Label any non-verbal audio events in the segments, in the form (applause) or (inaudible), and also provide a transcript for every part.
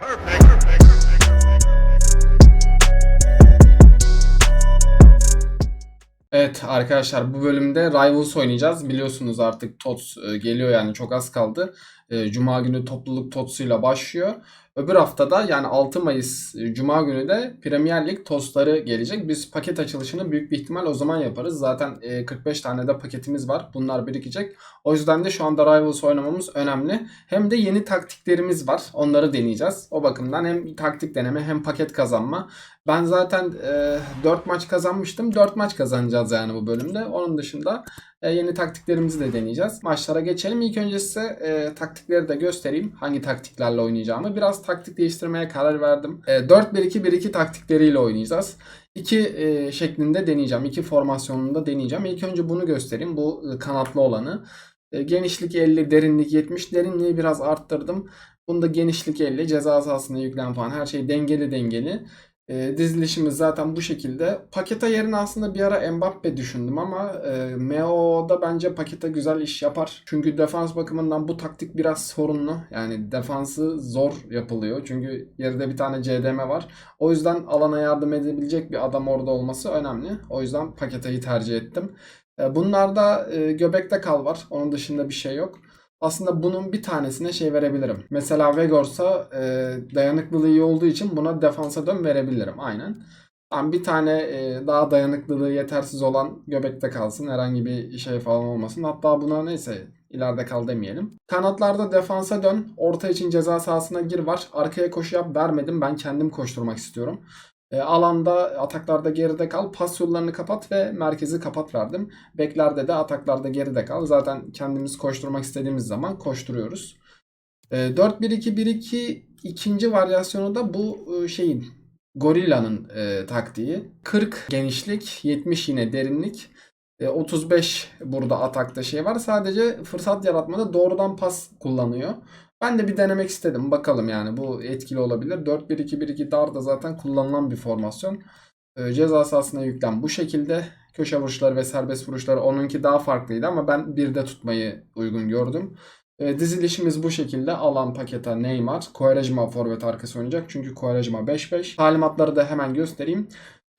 Perfect. Arkadaşlar bu bölümde Rivals oynayacağız. Biliyorsunuz artık TOTS e, geliyor yani çok az kaldı. E, Cuma günü topluluk TOTS'uyla başlıyor. Öbür haftada yani 6 Mayıs e, Cuma günü de Premier Lig TOTS'ları gelecek. Biz paket açılışını büyük bir ihtimal o zaman yaparız. Zaten e, 45 tane de paketimiz var. Bunlar birikecek. O yüzden de şu anda Rivals oynamamız önemli. Hem de yeni taktiklerimiz var. Onları deneyeceğiz. O bakımdan hem taktik deneme hem paket kazanma. Ben zaten e, 4 maç kazanmıştım. 4 maç kazanacağız yani bu bölümde. Onun dışında e, yeni taktiklerimizi de deneyeceğiz. Maçlara geçelim. İlk önce size e, taktikleri de göstereyim. Hangi taktiklerle oynayacağımı. Biraz taktik değiştirmeye karar verdim. E, 4-1-2-1-2 taktikleriyle oynayacağız. İki e, şeklinde deneyeceğim. İki formasyonunda deneyeceğim. İlk önce bunu göstereyim. Bu e, kanatlı olanı. E, genişlik 50, derinlik 70. Derinliği biraz arttırdım. Bunda genişlik 50, ceza sahasına yüklenen falan her şey dengeli dengeli. E, dizilişimiz zaten bu şekilde. Paketa yerine aslında bir ara Mbappe düşündüm ama e, MO'da bence Paketa güzel iş yapar. Çünkü defans bakımından bu taktik biraz sorunlu. Yani defansı zor yapılıyor. Çünkü yerinde bir tane CDM var. O yüzden alana yardım edebilecek bir adam orada olması önemli. O yüzden Paketa'yı tercih ettim. E, bunlarda e, göbekte kal var. Onun dışında bir şey yok. Aslında bunun bir tanesine şey verebilirim. Mesela Vegors'a e, dayanıklılığı iyi olduğu için buna defansa dön verebilirim. Aynen. Tamam, bir tane e, daha dayanıklılığı yetersiz olan göbekte kalsın. Herhangi bir şey falan olmasın. Hatta buna neyse ileride kal demeyelim. Kanatlarda defansa dön. Orta için ceza sahasına gir var. Arkaya koşu yap vermedim. Ben kendim koşturmak istiyorum. E, alanda ataklarda geride kal. Pas yollarını kapat ve merkezi kapat verdim. Beklerde de ataklarda geride kal. Zaten kendimiz koşturmak istediğimiz zaman koşturuyoruz. E, 4-1-2-1-2 ikinci varyasyonu da bu e, şeyin Gorilla'nın e, taktiği. 40 genişlik, 70 yine derinlik. E, 35 burada atakta şey var. Sadece fırsat yaratmada doğrudan pas kullanıyor. Ben de bir denemek istedim. Bakalım yani bu etkili olabilir. 4-1-2-1-2 dar da zaten kullanılan bir formasyon. E, ceza sahasına yüklem bu şekilde. Köşe vuruşları ve serbest vuruşları onunki daha farklıydı ama ben bir de tutmayı uygun gördüm. E, dizilişimiz bu şekilde. Alan paketa Neymar. Quaresma forvet arkası oynayacak. Çünkü Quaresma 5-5. Talimatları da hemen göstereyim.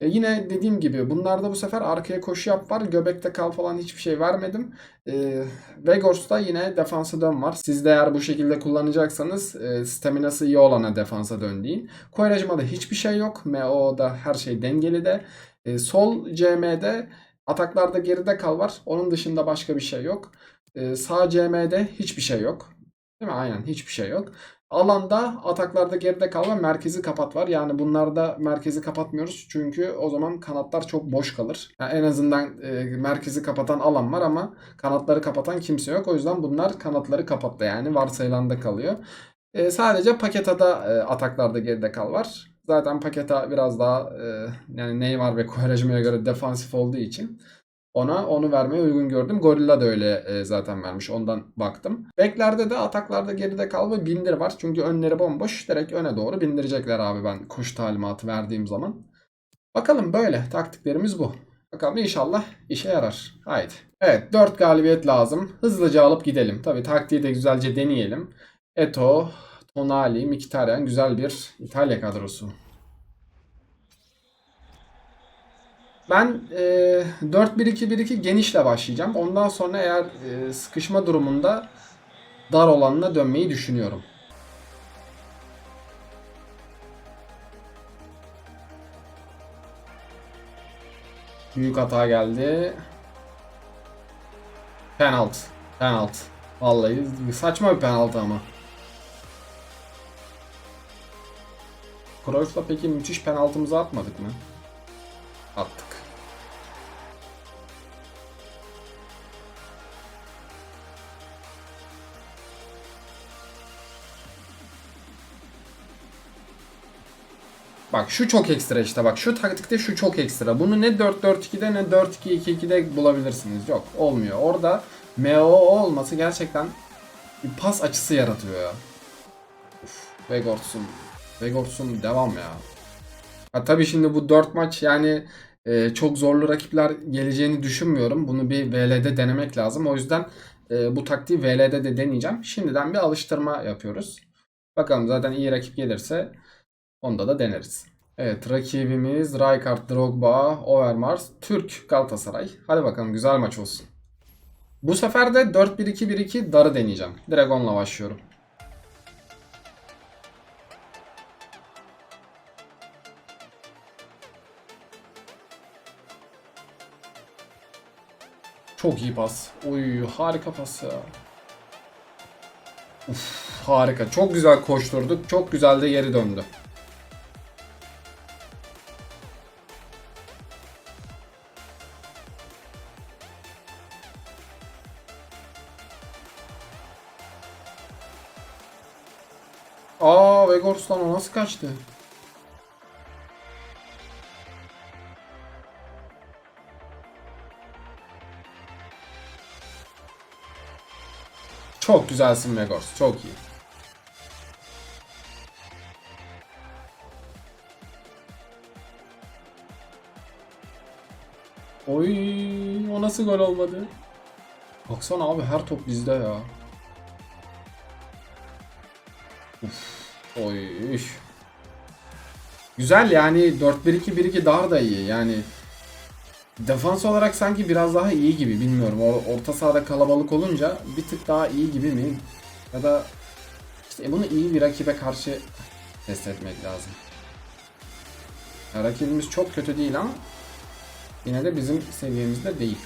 E, yine dediğim gibi bunlarda bu sefer arkaya koşu yap var. Göbekte kal falan hiçbir şey vermedim. E, Vegors'ta yine defansa dön var. Siz de eğer bu şekilde kullanacaksanız e, staminası iyi olana defansa dön deyin. Quaresma'da hiçbir şey yok. MO'da her şey dengeli de. E, sol CM'de ataklarda geride kal var. Onun dışında başka bir şey yok. Ee, sağ CM'de hiçbir şey yok. Değil mi? Aynen hiçbir şey yok. Alanda ataklarda geride kal ve merkezi kapat var. Yani bunlarda merkezi kapatmıyoruz. Çünkü o zaman kanatlar çok boş kalır. Yani en azından e, merkezi kapatan alan var ama kanatları kapatan kimse yok. O yüzden bunlar kanatları kapattı. Yani varsayılanda kalıyor. E, sadece Paketa'da e, ataklarda geride kal var. Zaten Paketa biraz daha e, yani Neymar ve Quaresma'ya göre defansif olduğu için ona onu vermeye uygun gördüm. Gorilla da öyle e, zaten vermiş. Ondan baktım. Beklerde de ataklarda geride kal ve bindir var. Çünkü önleri bomboş. Direkt öne doğru bindirecekler abi ben koş talimatı verdiğim zaman. Bakalım böyle. Taktiklerimiz bu. Bakalım inşallah işe yarar. Haydi. Evet 4 galibiyet lazım. Hızlıca alıp gidelim. Tabi taktiği de güzelce deneyelim. Eto, Tonali, Mkhitaryan güzel bir İtalya kadrosu. Ben e, 4-1-2-1-2 genişle başlayacağım. Ondan sonra eğer e, sıkışma durumunda dar olanına dönmeyi düşünüyorum. Büyük hata geldi. Penaltı. Penaltı. Vallahi saçma bir penaltı ama. Cruyff'la peki müthiş penaltımızı atmadık mı? Attık. Bak şu çok ekstra işte bak şu taktikte şu çok ekstra. Bunu ne 4-4-2'de ne 4-2-2-2'de bulabilirsiniz. Yok olmuyor. Orada MO olması gerçekten bir pas açısı yaratıyor ya. Uf, Vegors'un Vegors'un devam ya. Ha tabii şimdi bu 4 maç yani e, çok zorlu rakipler geleceğini düşünmüyorum. Bunu bir VL'de denemek lazım. O yüzden e, bu taktiği VL'de de deneyeceğim. Şimdiden bir alıştırma yapıyoruz. Bakalım zaten iyi rakip gelirse onda da deneriz. Evet rakibimiz Rijkaard, Drogba, Overmars, Türk, Galatasaray. Hadi bakalım güzel maç olsun. Bu sefer de 4-1-2-1-2 darı deneyeceğim. Direkt onunla başlıyorum. Çok iyi pas. Oy harika pas ya. Uf, harika. Çok güzel koşturduk. Çok güzel de geri döndü. Aa Vegors'tan o nasıl kaçtı? Çok güzelsin Vegors. Çok iyi. Oy, o nasıl gol olmadı? Baksana abi her top bizde ya. Oy. Güzel yani 4-1-2-1-2 dar da iyi yani. Defans olarak sanki biraz daha iyi gibi bilmiyorum. O- Orta sahada kalabalık olunca bir tık daha iyi gibi mi? Ya da işte bunu iyi bir rakibe karşı test etmek lazım. Ya rakibimiz çok kötü değil ama yine de bizim seviyemizde değil.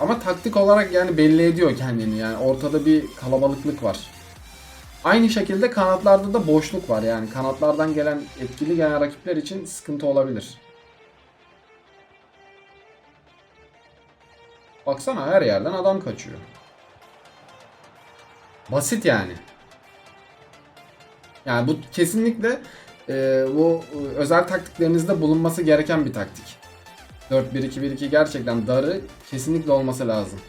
Ama taktik olarak yani belli ediyor kendini yani ortada bir kalabalıklık var. Aynı şekilde kanatlarda da boşluk var yani kanatlardan gelen etkili gelen rakipler için sıkıntı olabilir. Baksana her yerden adam kaçıyor. Basit yani. Yani bu kesinlikle e, bu özel taktiklerinizde bulunması gereken bir taktik. 4-1-2-1-2 gerçekten darı kesinlikle olması lazım.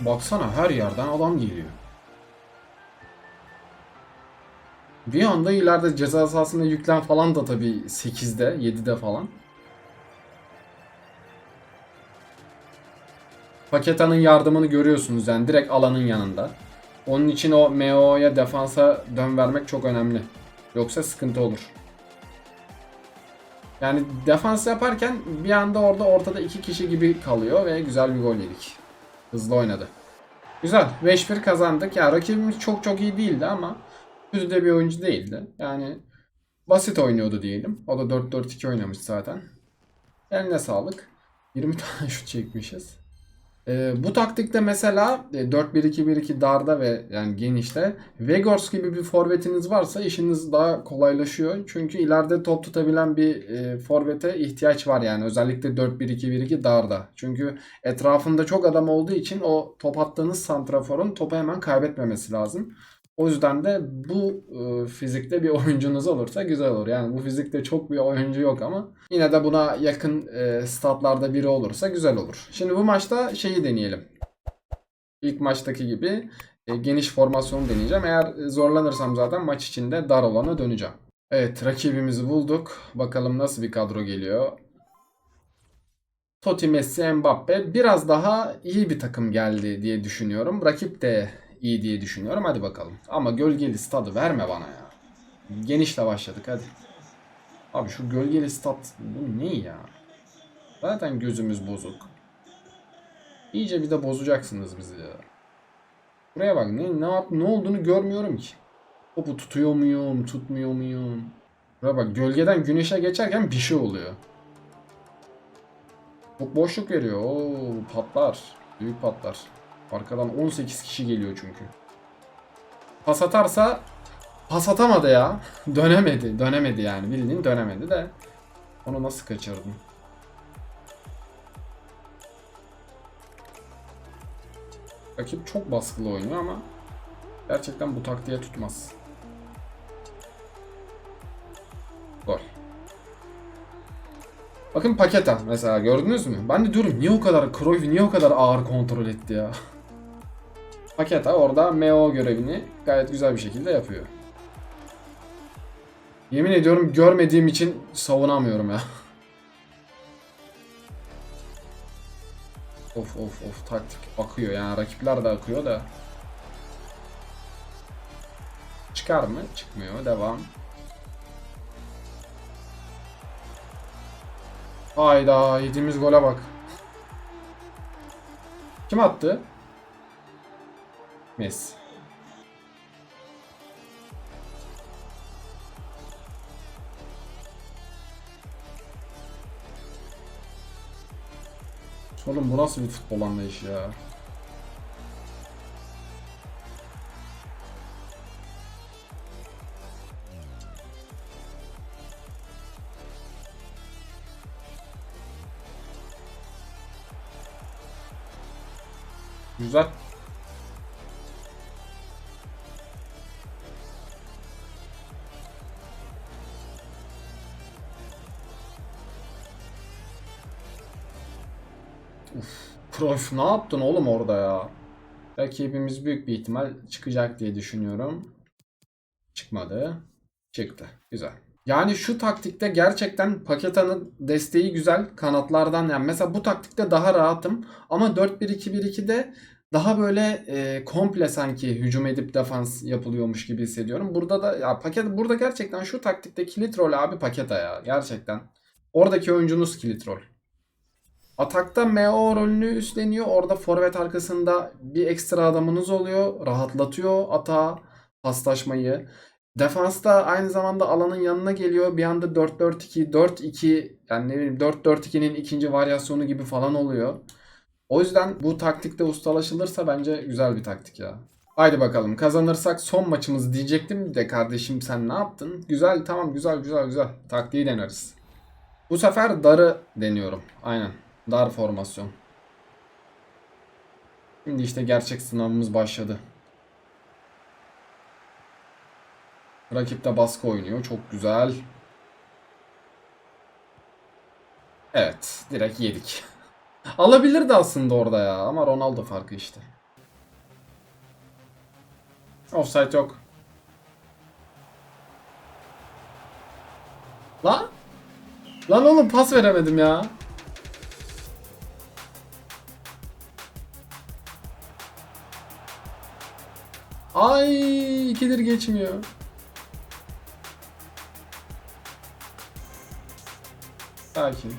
Baksana her yerden adam geliyor. Bir anda ileride ceza sahasında yüklen falan da tabii 8'de 7'de falan. Paketa'nın yardımını görüyorsunuz yani direkt alanın yanında. Onun için o MO'ya defansa dön vermek çok önemli. Yoksa sıkıntı olur. Yani defans yaparken bir anda orada ortada iki kişi gibi kalıyor ve güzel bir gol yedik. Hızlı oynadı. Güzel. 5-1 kazandık. Ya rakibimiz çok çok iyi değildi ama kötü de bir oyuncu değildi. Yani basit oynuyordu diyelim. O da 4-4-2 oynamış zaten. Eline sağlık. 20 tane (laughs) şut çekmişiz. Ee, bu taktikte mesela e, 4-1-2-1-2 darda ve yani genişte Vegors gibi bir forvetiniz varsa işiniz daha kolaylaşıyor. Çünkü ileride top tutabilen bir e, forvete ihtiyaç var yani özellikle 4-1-2-1-2 darda. Çünkü etrafında çok adam olduğu için o top attığınız santraforun topu hemen kaybetmemesi lazım. O yüzden de bu e, fizikte bir oyuncunuz olursa güzel olur. Yani bu fizikte çok bir oyuncu yok ama yine de buna yakın e, statlarda biri olursa güzel olur. Şimdi bu maçta şeyi deneyelim. İlk maçtaki gibi e, geniş formasyonu deneyeceğim. Eğer zorlanırsam zaten maç içinde dar olana döneceğim. Evet rakibimizi bulduk. Bakalım nasıl bir kadro geliyor. Totti, Messi, Mbappe biraz daha iyi bir takım geldi diye düşünüyorum. Rakip de iyi diye düşünüyorum. Hadi bakalım. Ama gölgeli stadı verme bana ya. Genişle başladık hadi. Abi şu gölgeli stat bu ne ya? Zaten gözümüz bozuk. İyice bir de bozacaksınız bizi ya. Buraya bak ne ne yap ne olduğunu görmüyorum ki. Topu tutuyor muyum, tutmuyor muyum? Buraya bak gölgeden güneşe geçerken bir şey oluyor. Çok boşluk veriyor. Oo patlar. Büyük patlar. Arkadan 18 kişi geliyor çünkü. Pas atarsa pas atamadı ya. (laughs) Dönemedi. Dönemedi yani. Bildiğin dönemedi de. Onu nasıl kaçırdım? Rakip çok baskılı oynuyor ama gerçekten bu taktiğe tutmaz. Gol. Bakın Paketa mesela gördünüz mü? Ben de diyorum niye o kadar Cruyff niye o kadar ağır kontrol etti ya? (laughs) Paketa orada MO görevini gayet güzel bir şekilde yapıyor. Yemin ediyorum görmediğim için savunamıyorum ya. Of of of taktik akıyor yani rakipler de akıyor da. Çıkar mı? Çıkmıyor. Devam. Hayda yediğimiz gole bak. Kim attı? Messi. Oğlum bu nasıl bir futbol anlayışı ya? Güzel. Prof ne yaptın oğlum orada ya? Rakibimiz büyük bir ihtimal çıkacak diye düşünüyorum. Çıkmadı. Çıktı. Güzel. Yani şu taktikte gerçekten Paketa'nın desteği güzel. Kanatlardan yani mesela bu taktikte daha rahatım. Ama 4-1-2-1-2'de daha böyle e, komple sanki hücum edip defans yapılıyormuş gibi hissediyorum. Burada da ya paket burada gerçekten şu taktikte kilit rol abi Paketa ya gerçekten. Oradaki oyuncunuz kilit rol. Atakta MO rolünü üstleniyor. Orada forvet arkasında bir ekstra adamınız oluyor. Rahatlatıyor atağı, paslaşmayı. Defansta aynı zamanda alanın yanına geliyor. Bir anda 4-4-2, 4-2 yani ne bileyim 4-4-2'nin ikinci varyasyonu gibi falan oluyor. O yüzden bu taktikte ustalaşılırsa bence güzel bir taktik ya. Haydi bakalım kazanırsak son maçımız diyecektim de kardeşim sen ne yaptın? Güzel tamam güzel güzel güzel. Taktiği deneriz. Bu sefer darı deniyorum. Aynen. Dar formasyon. Şimdi işte gerçek sınavımız başladı. Rakip de baskı oynuyor. Çok güzel. Evet. Direkt yedik. (laughs) Alabilirdi aslında orada ya. Ama Ronaldo farkı işte. Offside yok. Lan? Lan oğlum pas veremedim ya. Ay ikidir geçmiyor. Sakin.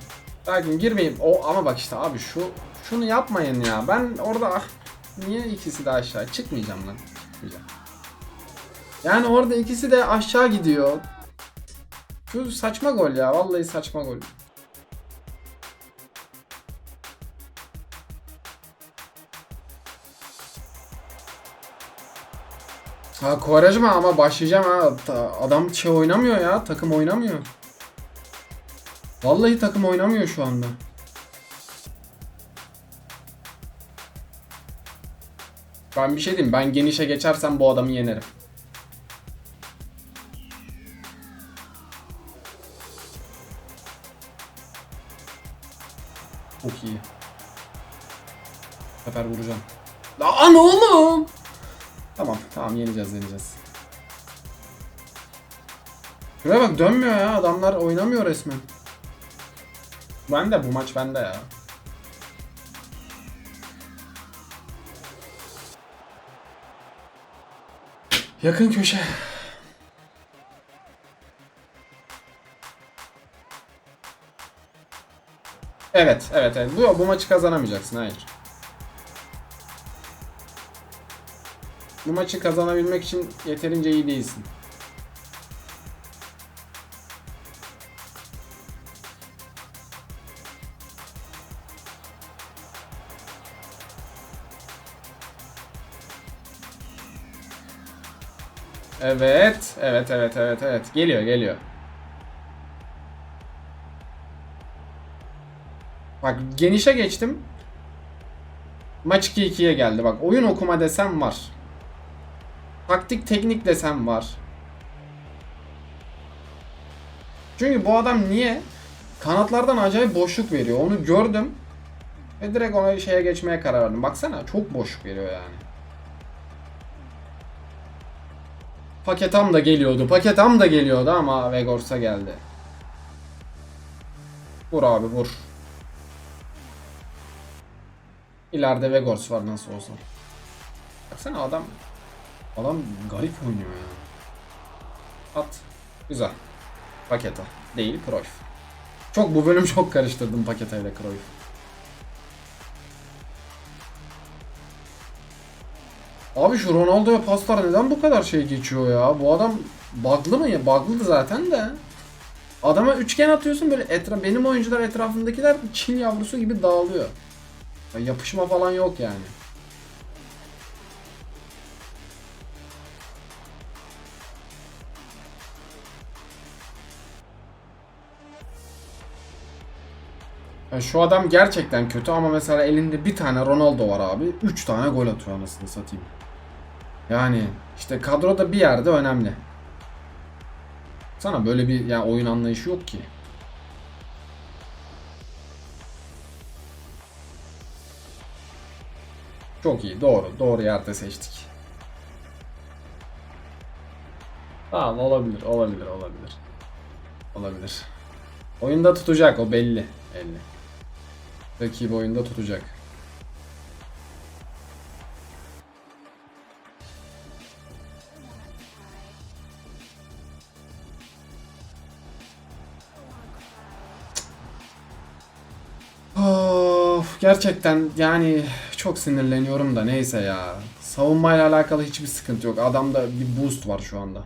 Sakin girmeyeyim. O ama bak işte abi şu şunu yapmayın ya. Ben orada ah niye ikisi de aşağı çıkmayacağım lan. Çıkmayacağım. Yani orada ikisi de aşağı gidiyor. Şu saçma gol ya. Vallahi saçma gol. Ha Quaresma ama başlayacağım ha. Adam şey oynamıyor ya. Takım oynamıyor. Vallahi takım oynamıyor şu anda. Ben bir şey diyeyim. Ben genişe geçersem bu adamı yenerim. Çok iyi. Bu sefer vuracağım. Lan oğlum! Tamam, yeneceğiz, yeneceğiz. Şuraya bak dönmüyor ya. Adamlar oynamıyor resmen. Ben de bu maç bende ya. Yakın köşe. Evet, evet, evet. Bu, bu maçı kazanamayacaksın, hayır. Bu maçı kazanabilmek için yeterince iyi değilsin. Evet, evet, evet, evet, evet. Geliyor, geliyor. Bak genişe geçtim. Maç 2-2'ye geldi. Bak oyun okuma desem var. Taktik teknik desem var. Çünkü bu adam niye? Kanatlardan acayip boşluk veriyor. Onu gördüm. Ve direkt ona şeye geçmeye karar verdim. Baksana çok boşluk veriyor yani. Paketam da geliyordu. Paketam da geliyordu ama Vegors'a geldi. Vur abi vur. İleride Vegors var nasıl olsa. Baksana adam adam garip oynuyor ya. At. Güzel. Paketa. Değil Cruyff. Çok bu bölüm çok karıştırdım Paketa ile Cruyff. Abi şu Ronaldo'ya paslar neden bu kadar şey geçiyor ya? Bu adam bug'lı mı ya? Bug'lı zaten de. Adama üçgen atıyorsun böyle etra benim oyuncular etrafındakiler Çin yavrusu gibi dağılıyor. Ya yapışma falan yok yani. Ya şu adam gerçekten kötü ama mesela elinde bir tane Ronaldo var abi. 3 tane gol atıyor anasını satayım. Yani işte kadroda bir yerde önemli. Sana böyle bir yani oyun anlayışı yok ki. Çok iyi. Doğru. Doğru yerde seçtik. Tamam olabilir. Olabilir. Olabilir. Olabilir. Oyunda tutacak o belli. Belli. Rakibi oyunda tutacak. Of gerçekten yani çok sinirleniyorum da neyse ya. Savunmayla alakalı hiçbir sıkıntı yok. Adamda bir boost var şu anda.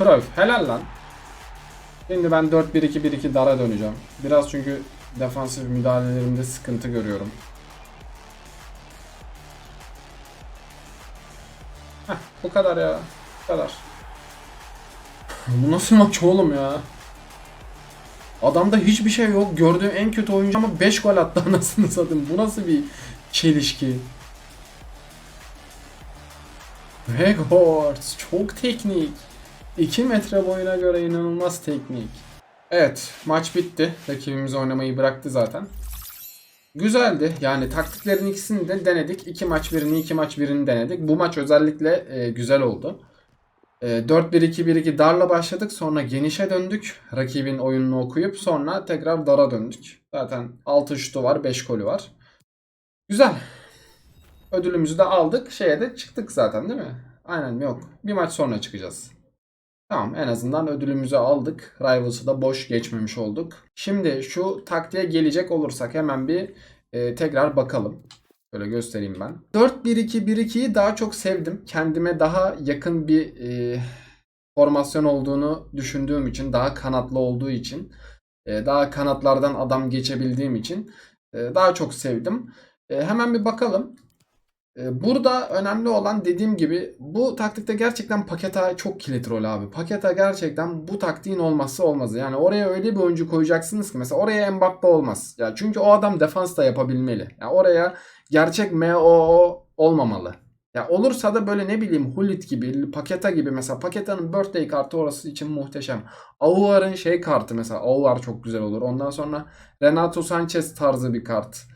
Cruyff helal lan. Şimdi ben 4-1-2-1-2 dara döneceğim. Biraz çünkü defansif müdahalelerimde sıkıntı görüyorum. Heh, bu kadar ya. Bu kadar. Bu nasıl maç oğlum ya? Adamda hiçbir şey yok. Gördüğüm en kötü oyuncu ama 5 gol attı (laughs) anasını satayım. Bu nasıl bir çelişki? Vegas çok teknik. 2 metre boyuna göre inanılmaz teknik. Evet maç bitti. Rakibimiz oynamayı bıraktı zaten. Güzeldi. Yani taktiklerin ikisini de denedik. 2 maç birini 2 maç birini denedik. Bu maç özellikle e, güzel oldu. E, 4-1-2-1-2 darla başladık. Sonra genişe döndük. Rakibin oyununu okuyup sonra tekrar dara döndük. Zaten 6 şutu var 5 golü var. Güzel. Ödülümüzü de aldık. Şeye de çıktık zaten değil mi? Aynen yok. Bir maç sonra çıkacağız. Tamam en azından ödülümüzü aldık. Rivals'ı da boş geçmemiş olduk. Şimdi şu taktiğe gelecek olursak hemen bir e, tekrar bakalım. Böyle göstereyim ben. 4-1-2-1-2'yi daha çok sevdim. Kendime daha yakın bir e, formasyon olduğunu düşündüğüm için, daha kanatlı olduğu için, e, daha kanatlardan adam geçebildiğim için e, daha çok sevdim. E, hemen bir bakalım. Ee, Burada önemli olan dediğim gibi bu taktikte gerçekten Paketa çok kilit rol abi. Paketa gerçekten bu taktiğin olmazsa olmazı. Yani oraya öyle bir oyuncu koyacaksınız ki mesela oraya Mbappe olmaz. Ya çünkü o adam defans da yapabilmeli. Ya oraya gerçek MOO olmamalı. Ya olursa da böyle ne bileyim Hullit gibi, Paketa gibi mesela Paketa'nın birthday kartı orası için muhteşem. Aouar'ın şey kartı mesela Aouar çok güzel olur. Ondan sonra Renato Sanchez tarzı bir kart.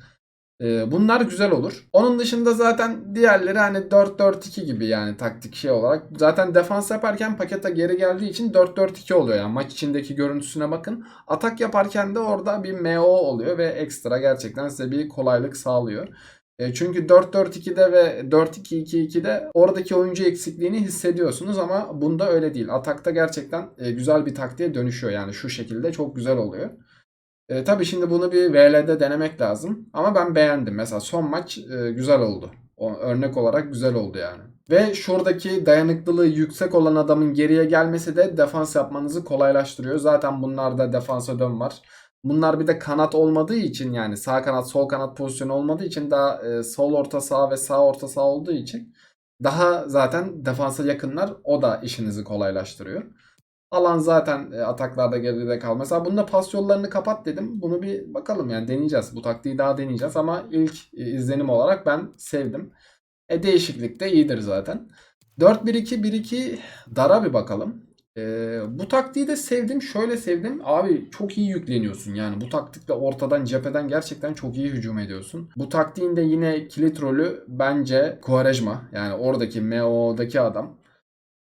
Ee, Bunlar güzel olur. Onun dışında zaten diğerleri hani 4-4-2 gibi yani taktik şey olarak. Zaten defans yaparken pakete geri geldiği için 4-4-2 oluyor yani maç içindeki görüntüsüne bakın. Atak yaparken de orada bir MO oluyor ve ekstra gerçekten size bir kolaylık sağlıyor. E, Çünkü 4-4-2'de ve 4-2-2-2'de oradaki oyuncu eksikliğini hissediyorsunuz ama bunda öyle değil. Atakta gerçekten e, güzel bir taktiğe dönüşüyor yani şu şekilde çok güzel oluyor. E, tabii şimdi bunu bir VL'de denemek lazım. Ama ben beğendim. Mesela son maç e, güzel oldu. O, örnek olarak güzel oldu yani. Ve şuradaki dayanıklılığı yüksek olan adamın geriye gelmesi de defans yapmanızı kolaylaştırıyor. Zaten bunlarda defansa dön var. Bunlar bir de kanat olmadığı için yani sağ kanat sol kanat pozisyonu olmadığı için daha e, sol orta sağ ve sağ orta sağ olduğu için daha zaten defansa yakınlar o da işinizi kolaylaştırıyor. Alan zaten e, ataklarda geride kal. Mesela bunda pas yollarını kapat dedim. Bunu bir bakalım yani deneyeceğiz. Bu taktiği daha deneyeceğiz ama ilk e, izlenim olarak ben sevdim. E değişiklik de iyidir zaten. 4-1-2-1-2 dara bir bakalım. E, bu taktiği de sevdim. Şöyle sevdim. Abi çok iyi yükleniyorsun. Yani bu taktikle ortadan cepheden gerçekten çok iyi hücum ediyorsun. Bu taktiğin de yine kilit rolü bence Quaresma. Yani oradaki MO'daki adam.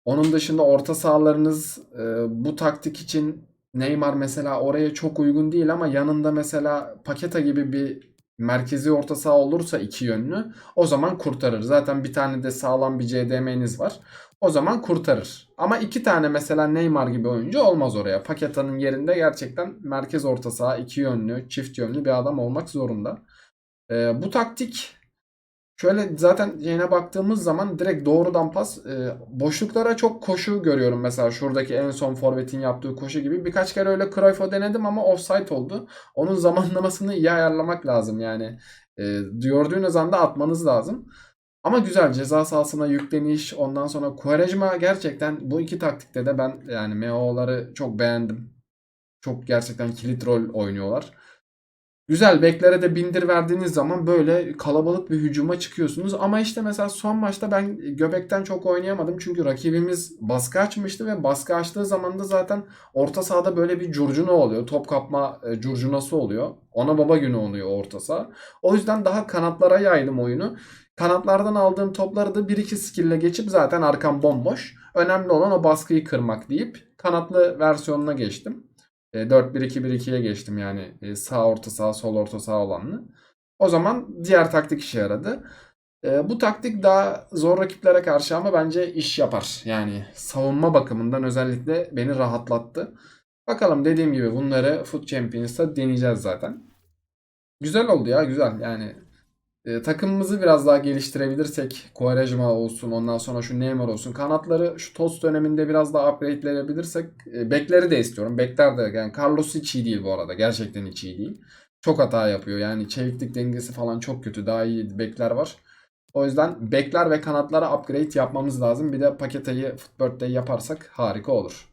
Onun dışında orta sahalarınız e, bu taktik için Neymar mesela oraya çok uygun değil ama yanında mesela Paketa gibi bir merkezi orta saha olursa iki yönlü o zaman kurtarır. Zaten bir tane de sağlam bir CDM'niz var. O zaman kurtarır. Ama iki tane mesela Neymar gibi oyuncu olmaz oraya. Paketa'nın yerinde gerçekten merkez orta saha iki yönlü, çift yönlü bir adam olmak zorunda. Ee, bu taktik şöyle zaten yine baktığımız zaman direkt doğrudan pas e, boşluklara çok koşu görüyorum. Mesela şuradaki en son forvetin yaptığı koşu gibi. Birkaç kere öyle Cruyff'a denedim ama offside oldu. Onun zamanlamasını iyi ayarlamak lazım yani. E, gördüğünüz anda atmanız lazım. Ama güzel ceza sahasına yükleniş ondan sonra Quaresma gerçekten bu iki taktikte de ben yani MO'ları çok beğendim. Çok gerçekten kilit rol oynuyorlar. Güzel beklere de bindir verdiğiniz zaman böyle kalabalık bir hücuma çıkıyorsunuz. Ama işte mesela son maçta ben göbekten çok oynayamadım. Çünkü rakibimiz baskı açmıştı ve baskı açtığı zaman da zaten orta sahada böyle bir curcuna oluyor. Top kapma e, curcunası oluyor. Ona baba günü oluyor orta saha. O yüzden daha kanatlara yaydım oyunu. Kanatlardan aldığım topları da 1-2 skill'le geçip zaten arkam bomboş. Önemli olan o baskıyı kırmak deyip kanatlı versiyonuna geçtim. E, 4-1-2-1-2'ye geçtim yani E, sağ orta sağ sol orta sağ olanlı. O zaman diğer taktik işe yaradı. E, bu taktik daha zor rakiplere karşı ama bence iş yapar. Yani savunma bakımından özellikle beni rahatlattı. Bakalım dediğim gibi bunları Foot Champions'ta deneyeceğiz zaten. Güzel oldu ya güzel yani e, takımımızı biraz daha geliştirebilirsek Quaresma olsun ondan sonra şu Neymar olsun kanatları şu TOS döneminde biraz daha upgrade'leyebilirsek e, bekleri de istiyorum. Bekler de yani Carlos hiç iyi değil bu arada. Gerçekten hiç iyi değil. Çok hata yapıyor. Yani çeviklik dengesi falan çok kötü. Daha iyi bekler var. O yüzden bekler ve kanatlara upgrade yapmamız lazım. Bir de paketayı Footbird'de yaparsak harika olur.